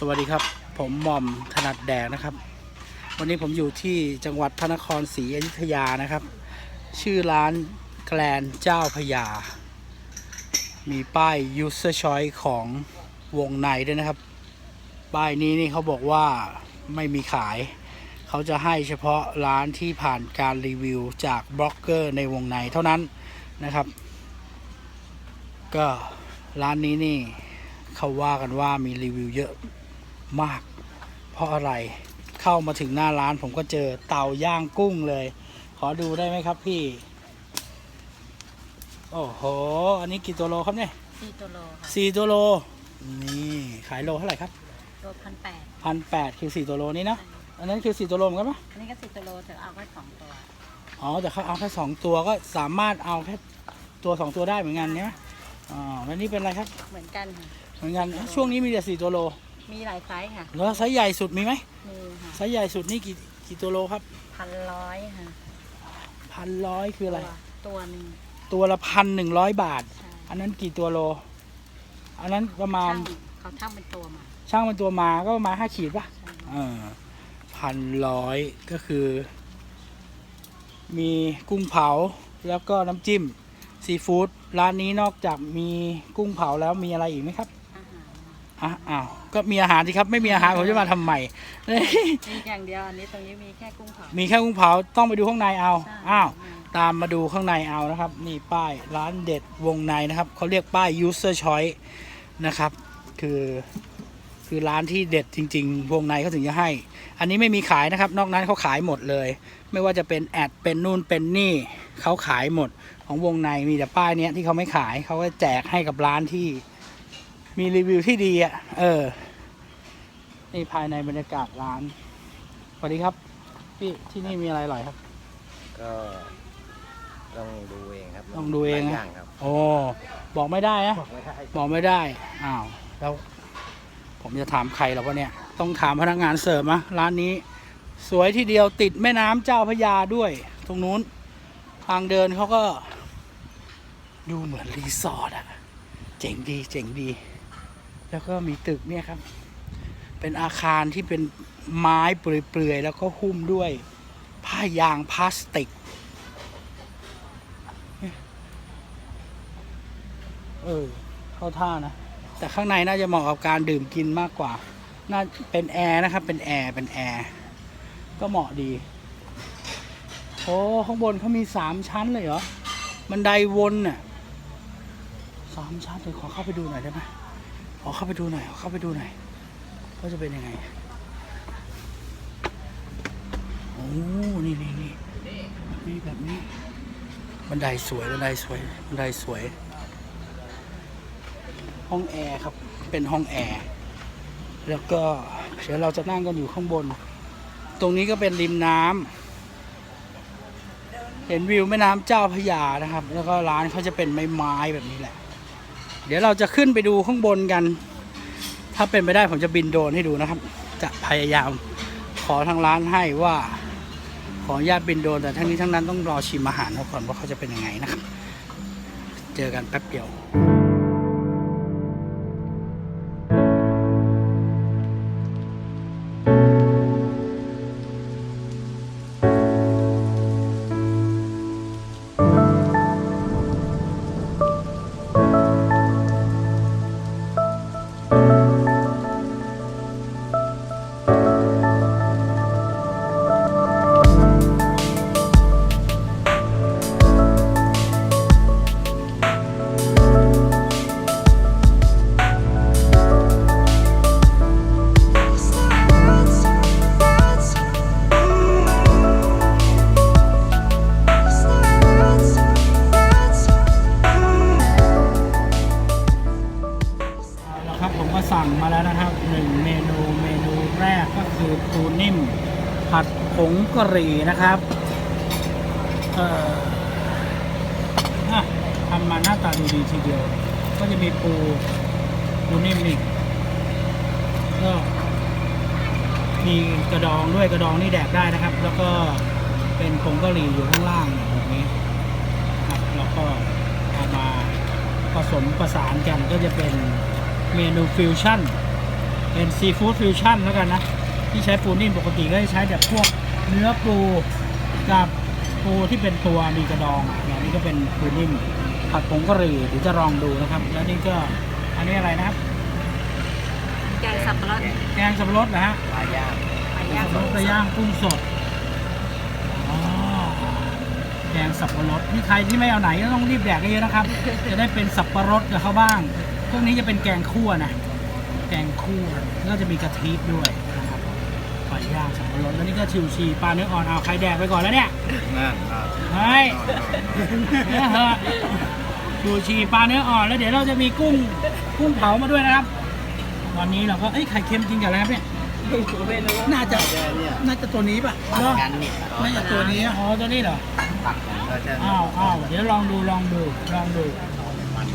สวัสดีครับ ผมหม่อมถนัดแดกนะครับ วันนี้ผมอยู่ที่จังหวัดพระนครศรีอยุธยานะครับ ชื่อร้านแกลนเจ้าพยา มีป้าย user choice ของวงในด้วยนะครับ ป้ายนี้นี่เขาบอกว่าไม่มีขาย เขาจะให้เฉพาะร้านที่ผ่านการรีวิวจากบล็อกเกอร์ในวงในเท่านั้นนะครับ ก็ร้านนี้นี่เขาว่ากันว่ามีรีวิวเยอะ มาก เพราะอะไรเข้ามาถึงหน้าร้านผมก็เจอเตาย่างกุ้งเลย ขอดูได้ไหมครับพี่ โอ้โห อันนี้กี่ตัวโลครับเนี่ยสี่ตัวโลค่ะสี่ตัวโล นี่ขายโลเท่าไหร่ครับโลพันแปดพันแปดคือสี่ตัวโลนี้เนอะอันนั้นคือสี่ตัวโลเหมือนกันปะอันนี้ก็สี่ตัวโลแต่เอาไว้สองตัวอ๋อแต่เขาเอาแค่สองตัวก็สามารถเอาแค่ตัวสองตัวได้เหมือนกันเนี่ยอ๋อแล้วนี่เป็นอะไรครับ เหมือนกันค่ะเหมือนกันช่วงนี้มีแต่สี่ตัวโล มีหลายไซส์ค่ะแล้วไซส์ใหญ่สุดมีไหมมีค่ะไซส์ใหญ่สุดนี่กี่กี่ตัวโลครับพันร้อยค่ะพันร้อยคืออะไร ตัวตัวหนึ่งตัวละพันหนึ่งร้อยบาทใช่อันนั้นกี่ตัวโล อันนั้นประมาณช่างเขาช่างเป็นตัวมาช่างเป็นตัวมาก็ประมาณห้าขีดปะใช่เออพันร้อยก็คือ มีกุ้งเผาแล้วก็น้ำจิ้มซีฟู้ดร้านนี้นอกจากมีกุ้งเผาแล้วมีอะไรอีกไหมครับอาหารอะอ้าว ก็มีอาหารสิครับ ไม่มีอาหารผมจะมาทำใหม่ มีอย่างเดียวอันนี้ตรงนี้มีแค่กุ้งเผา มีแค่กุ้งเผาต้องไปดูข้างในเอาใช่อ้าวตามมาดูข้างในเอานะครับ นี่ป้ายร้านเด็ดวงในนะครับเขาเรียกป้าย user choice นะครับ คือ คือร้านที่เด็ดจริง ๆ วงในเขาถึงจะให้ อันนี้ไม่มีขายนะครับ นอกนั้นเขาขายหมดเลย ไม่ว่าจะเป็นแอดเป็นนู่นเป็นนี่เขาขายหมดของวงในมีแต่ป้ายเนี้ยที่เขาไม่ขายเขาก็แจกให้กับร้านที่ มีรีวิวที่ดีอะ เออ นี่ภายในบรรยากาศร้าน สวัสดีครับ พี่ที่นี่มีอะไรอร่อยครับ ก็ต้องดูเองครับต้องดูเองหนะลายอย่างครับโอ้บอกไม่ได้นะบอกไม่ได้บอกไม่ได้ อ้าว แล้ว ผมจะถามใครแล้ววะเนี่ย ต้องถามพนักงานเสิร์ฟนะร้านนี้ สวยทีเดียวติดแม่น้ำเจ้าพระยาด้วย ตรงนู้น ทางเดินเขาก็ ดูเหมือนรีสอร์ทอะเจ๋งดี เจ๋งดี แล้วก็มีตึกเนี่ยครับ เป็นอาคารที่เป็นไม้เปลือยๆแล้วก็หุ้มด้วยผ้ายางพลาสติก เออ เข้าท่านะ แต่ข้างในน่าจะเหมาะกับการดื่มกินมากกว่า น่าเป็นแอร์นะครับ เป็นแอร์ เป็นแอร์ ก็เหมาะดี โอ้ ข้างบนเขามีสามชั้นเลยเหรอ บันไดวนน่ะสามชั้นเลยขอเข้าไปดูหน่อยได้ไหม อเข้าไปดูหน่อยขอเข้าไปดูหน่อยว่าจะเป็นยังไงโอ้นี่นี่นี่นี่แบบนี้บันไดสวยบันไดสวยบันไดสวย ห้องแอร์ครับเป็นห้องแอร์แล้วก็เดี๋ยวเราจะนั่งกันอยู่ข้างบน ตรงนี้ก็เป็นริมน้ำเห็นวิวแม่น้ำเจ้าพระยานะครับ แล้วก็ร้านเขาจะเป็นไม้ๆแบบนี้แหละ เดี๋ยวเราจะขึ้นไปดูข้างบนกัน ถ้าเป็นไปได้ผมจะบินโดรนให้ดูนะครับ จะพยายามขอทางร้านให้ว่า ขออนุญาตบินโดรนแต่ทั้งนี้ทั้งนั้นต้องรอชิมอาหารเขาก่อนว่าเขาจะเป็นยังไงนะครับ เจอกันแป๊บเดียว สั่งมาแล้วนะครับหนึ่งเมนูเมนูแรกก็คือปูนิ่ม ผัดผงกะหรี่นะครับเอ่ออะทำมาหน้าตาดูดีทีเดียว ก็จะมีปูปูนิ่มอีกก็มีกระดองด้วยกระดองนี่แดกได้นะครับ แล้วก็เป็นผงกะหรี่อยู่ข้างล่างแบบนี้ครับแล้วก็เอามาผสมประสานกันก็จะเป็น เมนูฟิวชั่นกเป็นซีฟู้ดฟิวชั่นแล้วกันนะ ที่ใช้ปูนิ่มปกติก็จะใช้แบบพวกเนื้อปูกับปูที่เป็นตัวมีกระดองอะเนี่ยนี่ก็เป็นปูนิ่มผัดผงกะหรี่เดี๋ยวจะลองดูนะครับ แล้วนี่ก็อันนี้อะไรนะครับแกงสับปะรดแกงสับปะรดนะฮะปลาย่างปลาย่างสับปะรดไปย่างกุ้งสดอ๋อแกงสับปะรดนี่ใครที่ไม่เอาไหนก็ต้องรีบแดกเยอะๆนะครับ จะได้เป็นสับปะรดกับเขาบ้าง พวกนี้จะเป็นแกงคั่วนะ แกงคั่วแล้วก็จะมีกะทิด้วยนะครับปลาย่างสับปะรดแล้วนี่ก็ชิวชีปลาเนื้ออ่อนเอาใครแดกไปก่อนแล้วเนี่ยนั่นอะเฮ้ยเนื้อเหอะชูชีปลาเนื้ออ่อนแล้วเดี๋ยวเราจะมีกุ้งกุ้งเผามาด้วยนะครับ ตอนนี้เราก็เอ้ยไข่เค็มกินกับอะไรครับเนี่ยน่าจะเนี่ยน่าจะตัวนี้ป่ะตัดเนาะกันเนี่ยน่าจะตัวนี้อ๋อตัวนี้เหรอตัดกันก็จะอ้าวอ้าวเดี๋ยวลองดูลองดูลองดู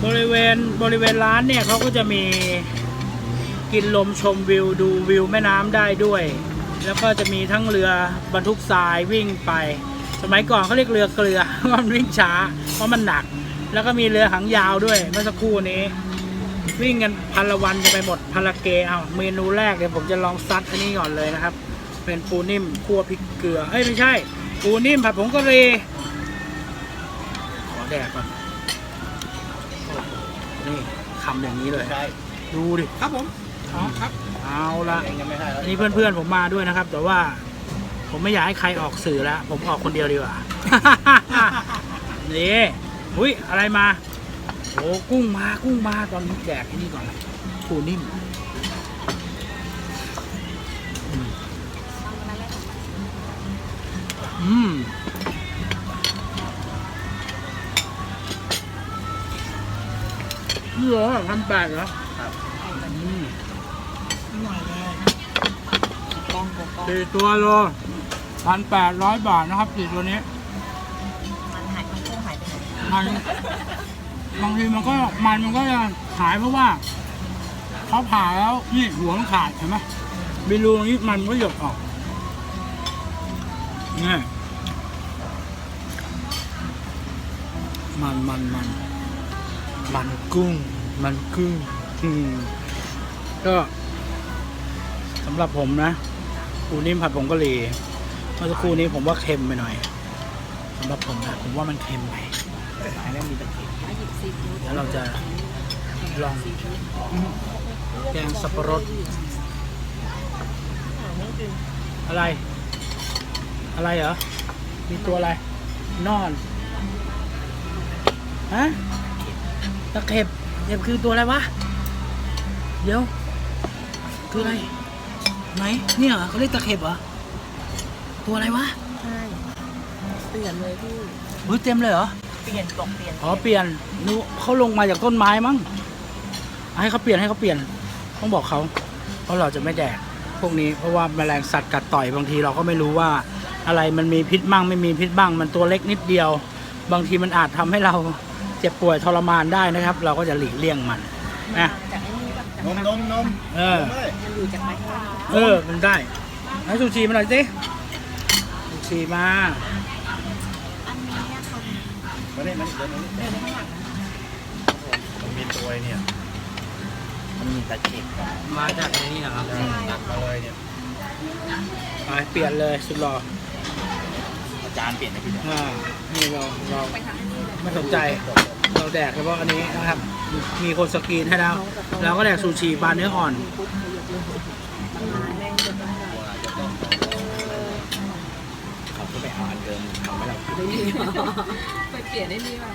บริเวณบริเวณร้านเนี่ยเขาก็จะมีกินลมชมวิวดูวิวแม่น้ำได้ด้วย แล้วก็จะมีทั้งเรือบรรทุกทรายวิ่งไป สมัยก่อนเขาเรียกเรือเกลือเพราะมันวิ่งช้า เพราะมันหนัก แล้วก็มีเรือหางยาวด้วยเมื่อสักครู่นี้ วิ่งกันพันละวันจะไปหมดพันละเกเอาเมนูแรกเดี๋ยวผมจะลองซัดอันนี้ก่อนเลยนะครับ เป็นปูนิ่มคั่วพริกเกลือเอ้ยไม่ใช่ ปูนิ่มผัดผงกะหรี่ขอแดกก่อน นี่คำอย่างนี้เลย ใช่ดูดิ ครับผมอ๋อครับเอาละเองยังไม่ได้แล้วอันนี้เพื่อนๆผมมาด้วยนะครับ แต่ว่าผมไม่อยากให้ใครออกสื่อแล้วผมออกคนเดียวดีกว่า นี่อุ้ยอะไรมาโอ้กุ้งมากุ้งมาตอนนี้แดกไอ้นี่ก่อนปูนิ่มอืม อืมนี่เหรอพันแปดเหรอครับอืมกล้องกล้องสี่ตัวโลพันแปดร้อยบาทนะครับสี่ตัวนี้ มันหายมันกุ้งหายไปไหนมันบางทีมันก็มันมันก็จะหายเพราะว่าเขาผ่าแล้วนี่หัวมันขาดเห็นไหมมีรูตรงนี้มันก็หยดออกนี่มันมันมัน มันกุ้ง มันกุ้งอืมก็สำหรับผมนะปูนิ่มผัดผงกะหรี่เมื่อสักครู่นี้ผมว่าเค็มไปหน่อยสำหรับผมนะผมว่ามันเค็มไปอันนี้มีตะเกียบหยิบซีฟู้ดแล้วเราจะลองแกงสับปะรดอะไร อะไรเหรอ มีตัวอะไร นอน ฮะ ตะเข็บเข็บคือตัวอะไรวะ เดี๋ยว คืออะไร ไหน เนี่ยเหรอเขาเรียกตะเข็บเหรอ ตัวอะไรวะ ใช่เปลี่ยนเลยพี่เฮ้ยเต็มเลยเหรอ เปลี่ยนบอกเปลี่ยนอ๋อเปลี่ยนนูเขาลงมาจากต้นไม้มั้ง ให้เขาเปลี่ยนให้เขาเปลี่ยน ต้องบอกเขา เพราะเราจะไม่แดกพวกนี้เพราะว่าแมลงสัตว์กัดต่อยบางทีเราก็ไม่รู้ว่าอะไรมันมีพิษบ้างไม่มีพิษบ้าง มันตัวเล็กนิดเดียว บางทีมันอาจทำให้เรา เจ็บป่วยทรมานได้นะครับ เราก็จะหลีกเลี่ยงมันนะจากไอ้นี่แบบจากนมนมนมเออนมเลยมันอยู่จากไม้ข้างล่างเออมันได้ให้ซูชิมาหน่อยสิซูชิมาอันนี้อะค่ะมาเนี่ยมันเดินมานี่เดินข้างหลังนะมันมีตัวไอ้เนี่ย มันมีตะเข็บมาจากในนี้นะครับตักมาเลยเนี่ย ไปเปลี่ยนเลยสุดหล่ออา จารย์เปลี่ยนให้พี่ด้วยอ่านี่เราเราไปทางนี้เลยไม่สนใจ เราแดกเฉพาะอันนี้นะครับ มีคนสกรีนให้แล้วเราก็แดกซูชิปลาเนื้ออ่อนปุ๊บขยับเลยมันมาแรงจนต้องแบบตัวจะต้องเขาก็ไปเอาอันเดิมทำให้เราไปเปลี่ยนได้นี่ป่ะ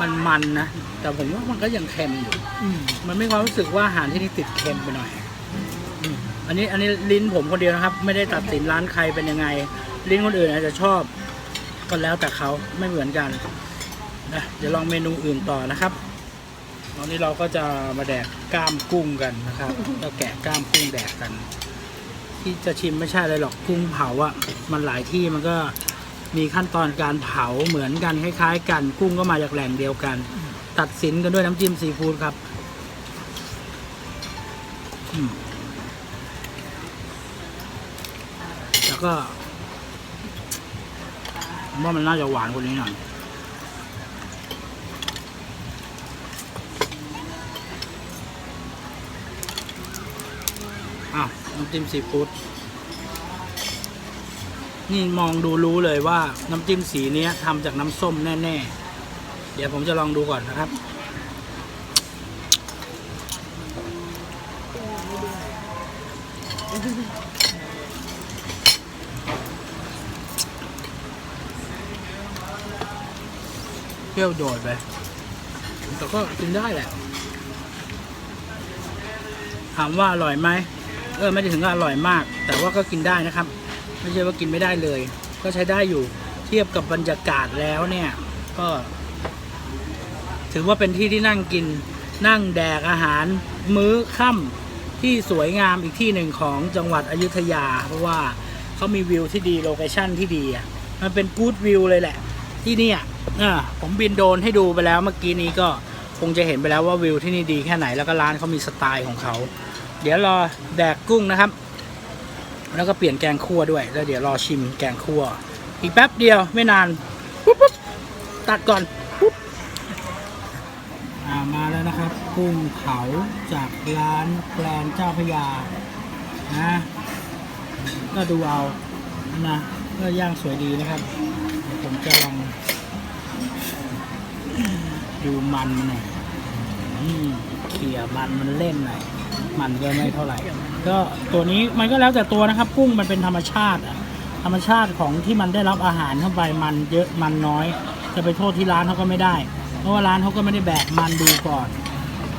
มันมันนะ แต่ผมว่ามันก็ยังเค็มอยู่ มันไม่ความรู้สึกว่าอาหารที่นี่ติดเค็มไปหน่อย อันนี้อันนี้ลิ้นผมคนเดียวนะครับ ไม่ได้ตัดสินร้านใครเป็นยังไง ลิ้นคนอื่นอาจจะชอบก็แล้วแต่เขาไม่เหมือนกันนะเดี๋ยวลองเมนูอื่นต่อนะครับตอนนี้เราก็จะมาแดกกล้ามกุ้งกันนะครับเราแกะกล้ามกุ้งแดกกัน ที่จะชิมไม่ใช่อะไรหรอกกุ้งเผาอะ่ะมันหลายที่มันก็มีขั้นตอนการเผาเหมือนกันคล้ายๆ กันกุ้งก็มาจากแหล่งเดียวกัน ตัดสินกันด้วยน้ำจิ้มซีฟู้ดครับอืมแล้ว ก็ผมว่ามันน่าจะหวานกว่านี้หน่อยอ้าวน้ำจิ้มซีฟู้ดนี่มองดูรู้เลยว่าน้ำจิ้มสีนี้ทำจากน้ำส้มแน่ ๆ เดี๋ยวผมจะลองดูก่อนนะครับ รี้ยวโดดไปแต่ก็กินได้แหละ ถามว่าอร่อยไหมเออไม่ได้ถึงกับอร่อยมาก แต่ว่าก็กินได้นะครับ ไม่ใช่ว่ากินไม่ได้เลย ก็ใช้ได้อยู่เทียบกับบรรยากาศแล้วเนี่ย ก็ ถือว่าเป็นที่ที่นั่งกินนั่งแดกอาหาร มื้อค่ำที่สวยงามอีกที่หนึ่งของจังหวัดอยุธยา เพราะว่าเขามีวิวที่ดีโลเคชั่นที่ดีอะมันเป็นกู๊ดวิวเลยแหละ ที่นี่อ่า ผมบินโดนให้ดูไปแล้วเมื่อกี้นี้ก็คงจะเห็นไปแล้วว่าวิวที่นี่ดีแค่ไหนแล้วก็ร้านเขามีสไตล์ของเขา เดี๋ยวรอแดกกุ้งนะครับ แล้วก็เปลี่ยนแกงคั่วด้วย แล้วเดี๋ยวรอชิมแกงคั่ว อีกแป๊บเดียวไม่นานปุ๊บปุ๊บตัดก่อนปุ๊บมาแล้วนะครับ กุ้งเผาจากร้านแกลนเจ้าพยานะก็ดูเอานะก็ย่างสวยดีนะครับผมจะลอง ดูมันมันหน่อยเขี่ยมันมันเล่นหน่อยมันก็ไม่เท่าไหร่ ก็ตัวนี้มันก็แล้วแต่ตัวนะครับกุ้งมันเป็นธรรมชาติอะธรรมชาติของที่มันได้รับอาหารเข้าไปมันเยอะมันน้อย จะไปโทษที่ร้านเขาก็ไม่ได้ เพราะว่าร้านเขาก็ไม่ได้แบกมันดูก่อน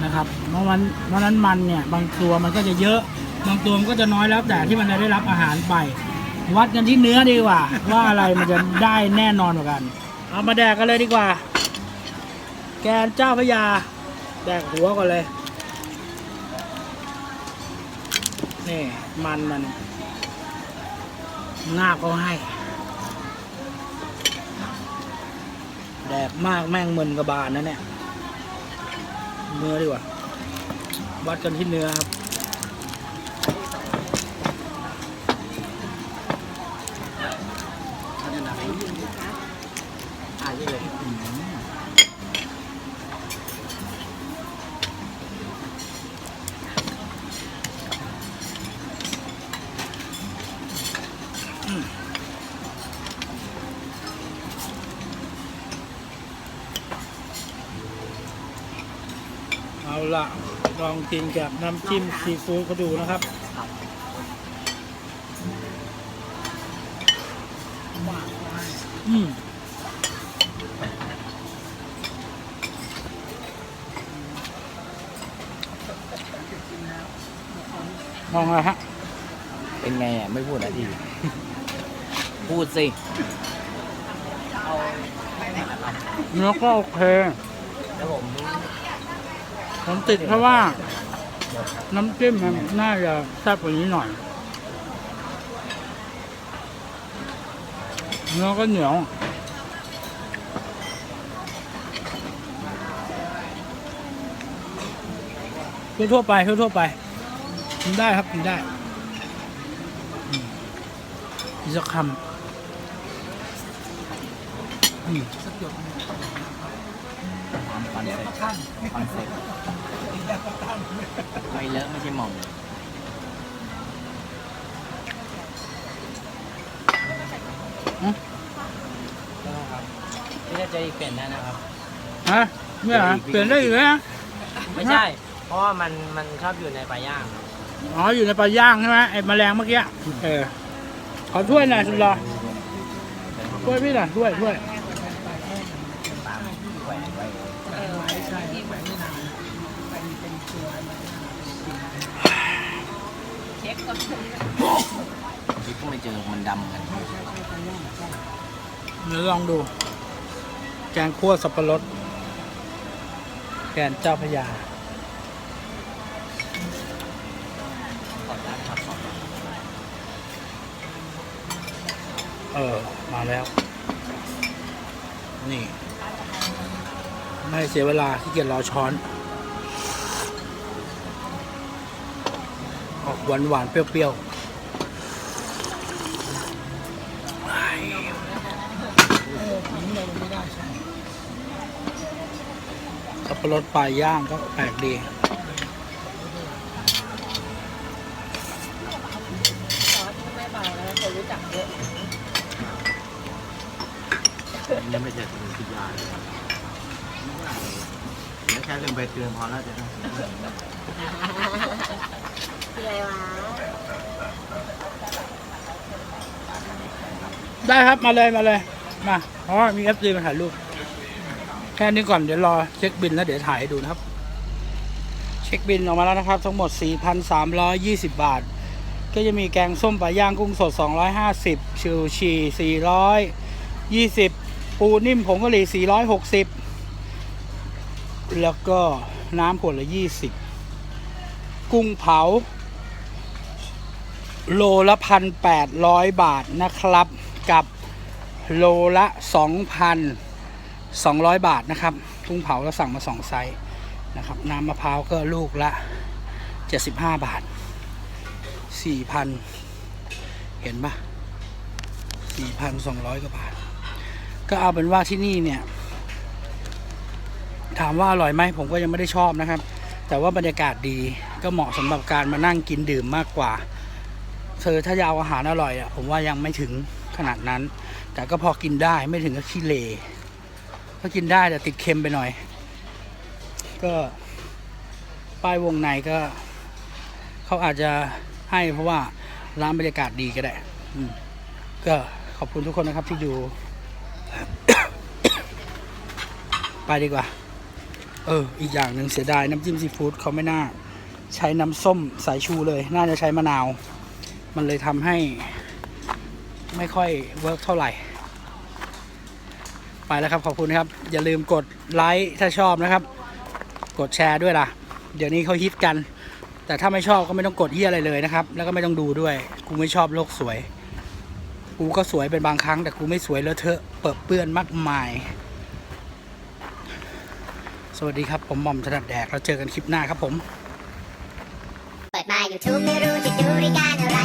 นะครับเพราะวันเพราะฉะนั้นมันเนี่ยบางตัวมันก็จะเยอะบางตัวมันก็จะน้อยแล้วแต่ที่มันได้รับอาหารไป วัดกันที่เนื้อดีกว่า ว่าอะไรมันจะได้แน่นอนกว่ากัน เอามาแดกกันเลยดีกว่า แกนเจ้าพระยา แดกหัวก่อนเลย นี่ มันมันงาบเขาให้ แดกมากแม่งมึนกระบาลนะเนี่ย เนื้อดีกว่า วัดกันที่เนื้อครับ ลองกินกับน้ำจิ้มซีฟู้ดเขาดูนะครับอืมมองอะไรฮะ เป็นไงอะ ไม่พูดอะทีพูดสิเนื้อก็โอเคแล้วผม ผมติดเพราะว่า น้ำจิ้มมันน่าจะแซ่บกว่านี้หน่อยเนื้อก็เหนียวทั่วๆไปทั่วๆไปกินได้ครับกินได้อีกสักคำอืมตามค อนเซ็ปต์คอนเซ็ปต์ไม่เลอะไม่ใช่หมอมพี่จะจออีกเปลี่ยนได้นะครับ ฮะเนี่ยเหรอเปลี่ยนได้อีกไหมไม่ใช่ เพราะว่ามันมันชอบอยู่ในปลาย่างอ๋ออยู่ในปลาย่างใช่ไหมไอ้แมลงเมื่อกี้เออขอถ้วยหน่อยสุดรอถ้วยพี่หน่อยถ้วยถ้วย ตามแขวนไว้ เช็ คก่อนคิดก็ไม่เจอมันดำกันเดี๋ยวลองดู แกงคั่วสับปะรดแกนเจ้าพระยาเออ มาแล้ว นี่ ไม่เสียเวลาที่เกียจรอช้อน ออกหวานหวานเปรี้ยวๆสับปะรดปลายย่างก็แปลกดีนี่ไม่ใช่สมุนพิยาเลยครัแค่เรื่องใบเตือนพอแล้วจะ อะไรวะได้ครับมาเลยมาเลย มาเพราะมีเอฟซีมาถ่ายรูป แค่นี้ก่อนเดี๋ยวรอเช็คบินแล้วเดี๋ยวถ่ายให้ดูนะครับ เช็คบินออกมาแล้วนะครับ ทั้งหมด 4,320 บาท ก็จะมีแกงส้มปลาย่างกุ้งสด 250ชิวชี420 ปูนิ่มผงกะหรี่460 แล้วก็น้ำขวดละ 20 กุ้งเผา โลละพันแปดร้อยบาทนะครับ กับโลละสองพันสองร้อยบาทนะครับ กุ้งเผาเราสั่งมาสองไซส์นะครับ น้ำมะพร้าวก็ลูกละเจ็ดสิบห้าบาทสี่พันเห็นปะสี่พันสองร้อยกว่าบาท ก็เอาเป็นว่าที่นี่เนี่ยถามว่าอร่อยไหมผมก็ยังไม่ได้ชอบนะครับ แต่ว่าบรรยากาศดี ก็เหมาะสำหรับการมานั่งกินดื่มมากกว่าเธอถ้าจะเอาหารอร่อยอะผมว่ายังไม่ถึงขนาดนั้น แต่ก็พอกินได้ไม่ถึงกับขี้เลก็กินได้แต่ติดเค็มไปหน่อย ก็ป้ายวงในก็ เขาอาจจะให้เพราะว่าร้านบรรยากาศดีก็ได้ก็ขอบคุณทุกคนนะครับที่อยู่ไปดีกว่า เออ อีกอย่างหนึ่งเสียดายน้ำจิ้มซีฟู้ดเขาไม่น่า ใช้น้ำส้มสายชูเลย น่าจะใช้มะนาว มันเลยทำให้ไม่ค่อยเวิร์กเท่าไหร่ ไปแล้วครับขอบคุณครับ อย่าลืมกดไลค์ถ้าชอบนะครับ กดแชร์ด้วยล่ะ เดี๋ยวนี้เขาฮิตกัน แต่ถ้าไม่ชอบก็ไม่ต้องกดเฮียอะไรเลยนะครับ แล้วก็ไม่ต้องดูด้วย กูไม่ชอบโลกสวย กูก็สวยเป็นบางครั้ง แต่กูไม่สวยเลอะเทอะเปิดเปื้อนมากมาย สวัสดีครับผมหม่อมถนัดแดกแล้วเจอกันคลิปหน้าครับผม เปิดมา YouTube ไม่รู้จ